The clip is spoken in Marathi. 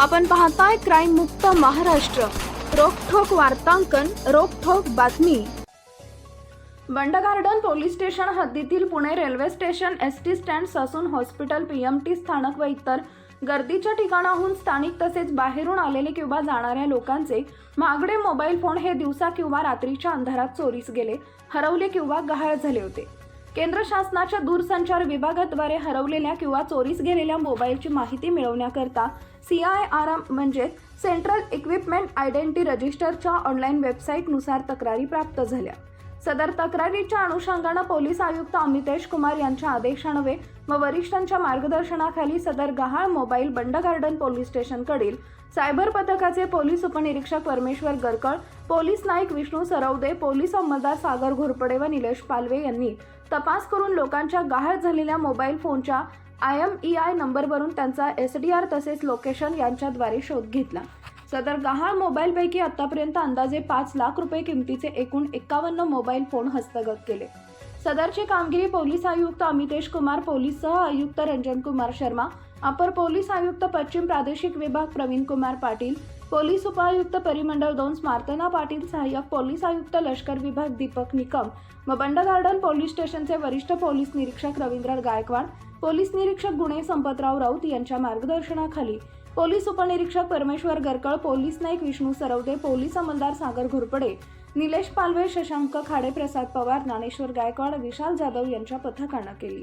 आपण पाहताय क्राईम मुक्त महाराष्ट्र. रोखोक वार्तांकन रोखोक बातमी. बंड गार्डन पोलीस स्टेशन हद्दीतील Pune railway station S T stand Sassoon hospital T स्थानक व इतर गर्दीच्या ठिकाणाहून स्थानिक तसेच बाहेरून आलेले किंवा जाणाऱ्या लोकांचे महागडे मोबाईल फोन हे दिवसा किंवा रात्रीच्या अंधारात चोरीस गेले हरवले किंवा गहाळ झाले होते. केंद्र शासनाच्या दूरसंचार विभागाद्वारे हरवलेल्या किंवा चोरीस गेलेल्या मोबाईलची माहिती मिळवण्याकरता सी आय आर एम म्हणजे सेंट्रल इक्विपमेंट आयडेंटिटी रजिस्टरच्या ऑनलाईन वेबसाईटनुसार तक्रारी प्राप्त झाल्या. सदर तक्रारीच्या अनुषंगानं पोलीस आयुक्त अमितेश कुमार यांच्या आदेशान्वये व वरिष्ठांच्या मार्गदर्शनाखाली सदर गहाळ मोबाईल बंड गार्डन पोलीस स्टेशनकडील सायबर पथकाचे पोलीस उपनिरीक्षक परमेश्वर गरकळ पोलीस नाईक विष्णू सरवदे पोलीस अंमलदार सागर घोरपडे व निलेश पालवे यांनी तपास करून लोकांच्या गहाळ झालेल्या मोबाईल फोनच्या आय एम ई आय नंबरवरून त्यांचा एस डी आर तसेच लोकेशन यांच्याद्वारे शोध घेतला. सदर गहाळ मोबाईलपैकी आतापर्यंत अंदाजे पाच लाख रुपये किमतीचे एकूण एकावन्न मोबाईल फोन हस्तगत केले. सदरची कामगिरी पोलीस आयुक्त अमितेश कुमार पोलीस सह आयुक्त रंजन कुमार शर्मा अपर पोलीस आयुक्त पश्चिम प्रादेशिक विभाग प्रवीण कुमार पाटील पोलीस उपायुक्त परिमंडळ दोन स्मार्तना पाटील सहाय्यक पोलीस आयुक्त लष्कर विभाग दीपक निकम व बंड गार्डन पोलीस स्टेशनचे वरिष्ठ पोलीस निरीक्षक रवींद्र गायकवाड पोलीस निरीक्षक गुणे संपतराव राऊत यांच्या मार्गदर्शनाखाली पोलीस उपनिरीक्षक परमेश्वर गरकळ पोलीस नाईक विष्णू सरवदे पोलीस अंमलदार सागर घोरपडे निलेश पालवे शशांक खाडे प्रसाद पवार ज्ञानेश्वर गायकवाड विशाल जाधव यांच्या पथकानं केली.